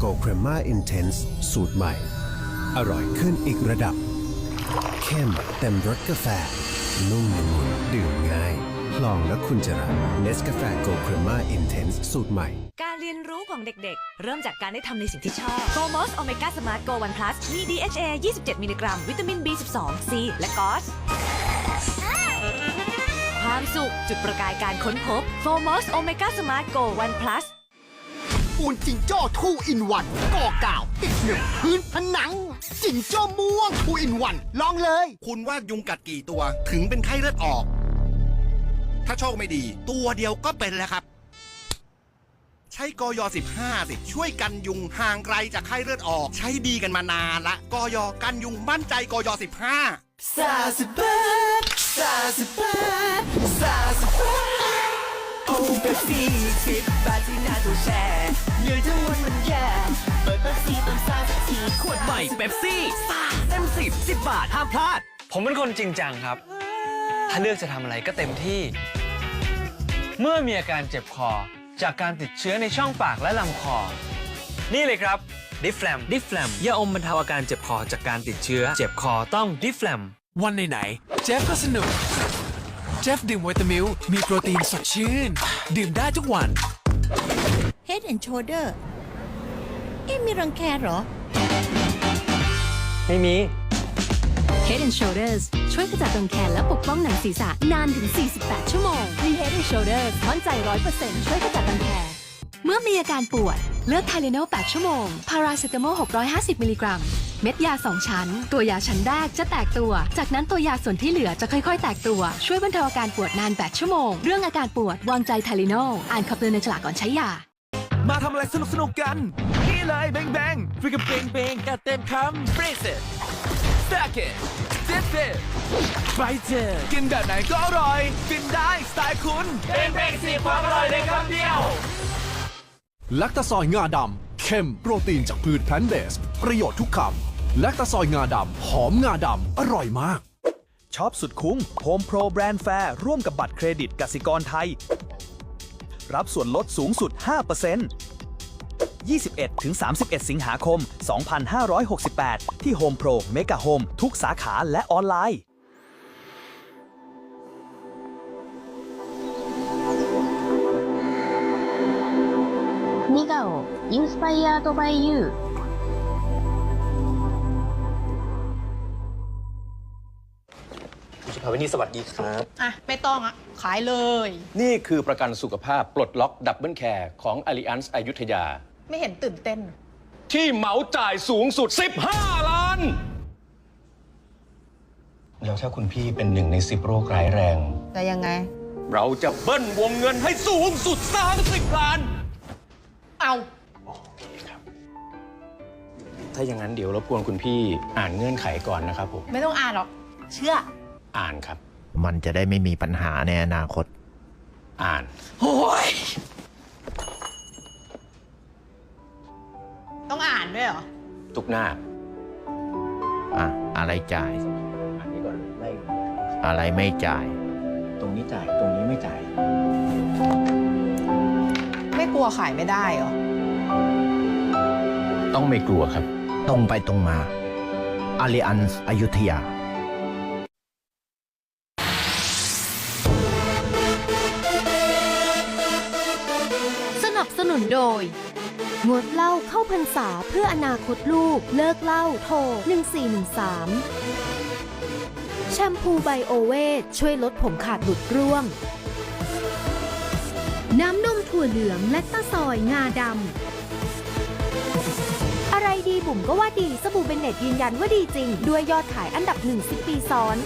โกล r ครม่าอินเทนส์สูตรใหม่ อร่อยขึ้นอีกระดับ เข้มเต็มรสกาแฟ นุ่มละมุนดื่มง่าย ลองแล้วคุณจะรักเนสกาแฟโกล r ครม่าอินเทนส์สูตรใหม่ การเรียนรู้ของเด็กๆ เริ่มจากการได้ทำในสิ่งที่ชอบ f o m o s Omega Smart Go 1 Plus มี DHA 27 มิลลิกรัม วิตามิน B12 C และกอสความสุขจุดประกายการค้นพบ f o m o s Omega Smart Go 1 Plus ปูนจิงโจ้ทูอินวันก่อกาว ติดหนึบพื้นผนัง จิงโจ้ม่วงทูอินวันลองเลย คุณว่ายุงกัดกี่ตัวถึงเป็นไข้เลือดออก ถ้าโชคไม่ดี ตัวเดียวก็เป็นแล้วครับ ใช้กอย15 สิ ช่วยกันยุงห่างไกลจากไข้เลือดออก ใช้ดีกันมานานละกอยกันยุงมั่นใจกอย15ซาสิบาซาสิบาซาสิบาโอ้เป๊ปซี่สิบบาทที่น่าตัวแชร์ ม่เป๊ปซี่ซ่าเต็มสิบสิบบาท ห้ามพลาด ผมเป็นคนจริงจังครับ ถ้าเลือกจะทำอะไรก็เต็มที่ เมื่อมีอาการเจ็บคอ จากการติดเชื้อในช่องปากและลำคอ นี่เลยครับดิฟแฟมดิฟแฟมยาอมบรรเทาอาการเจ็บคอจากการติดเชื้อ เจ็บคอต้องดิฟแฟมวันไหนๆเจฟก็สนุก เจฟดื่มวิตามิลมีโปรตีนสดชื่น ดื่มได้ทุกวัน Head and Shoulder เอ๊ะมีรังแคเหรอ ไม่มี Head and Shoulders ช่วยขจัดรังแคและปกป้องหนังศีรษะนานถึง 48 ชั่วโมง มี Head and Shoulders มั่นใจ 100%ช่วยขจัดรังแคเมื่อมีอาการปวด เลือกไทเลโน8ชั่วโมง พาราเซตามอล 650 มิลลิกรัม เม็ดยา 2 ชั้น ตัวยาชั้นแรกจะแตกตัว จากนั้นตัวยาส่วนที่เหลือจะค่อยๆ แตกตัว ช่วยบรรเทาอาการปวดนาน 8 ชั่วโมง เรื่องอาการปวดวางใจไทเลโนอ่านคำเตือนในฉลากก่อนใช้ยา มาทำอะไรสนุกสนุกๆกัน นี่เลยแบงแบงฟริกเบงเบงกันเต็มคำ Freeze it Stack it Dip it ไปเจอกินแบบไหนก็อร่อยฟินได้สไตล์คุณเบงเบงสีความอร่อยในคำเดียวแลคตาซอยงาดำเข้มโปรตีนจากพืชแพลนเบส ประโยชน์ทุกคำแลคตาซอยงาดำหอมงาดำอร่อยมากช็อปสุดคุ้ม Home Pro Brand Fair ร่วมกับบัตรเครดิตกสิกรไทย รับส่วนลดสูงสุด 5% 21-31 สิงหาคม 2568 ที่ Home Pro Mega Home ทุกสาขาและออนไลน์นิกาโอ Inspired by You สุภาวินีสวัสดีครับ อะ ไม่ต้องอะ ขายเลย นี่คือประกันสุขภาพปลดล็อกดับเบิลแคร์ของ Allianz อยุธยา ไม่เห็นตื่นเต้น ที่เหมาจ่ายสูงสุด 15 ล้าน แล้วถ้าคุณพี่เป็นหนึ่งใน 10 โรคร้ายแรงแต่ยังไง เราจะเบิ้ลวงเงินให้สูงสุด 30 ล้าน เอาถ้าอย่างนั้นเดี๋ยวรบกวนคุณพี่อ่านเงื่อนไขก่อนนะครับผม ไม่ต้องอ่านหรอก เชื่อ อ่านครับ มันจะได้ไม่มีปัญหาในอนาคต อ่าน โอ้ย ต้องอ่านด้วยเหรอ ทุกหน้า อะ อะไรจ่าย อันนี้ก่อนไล่อะไรไม่จ่าย ตรงนี้จ่าย ตรงนี้ไม่จ่าย ไม่กลัวขายไม่ได้เหรอ ต้องไม่กลัวครับ ตรงไปตรงมา a l l i a n z อยุธยาสนับสนุนโดย งดเหล้าเข้าพรรษาเพื่ออนาคตลูก เลิกเหล้าโทร 1413 แชมพูไบโอเวทช่วยลดผมขาดหลุดร่วง น้ำนมถั่วเหลืองและตะซอยงาดำ อะไรดีบุ๋มก็ว่าดี สบู่เบนเน็ตยืนยันว่าดีจริง ด้วยยอดขายอันดับหนึ่งสิบปีซ้อน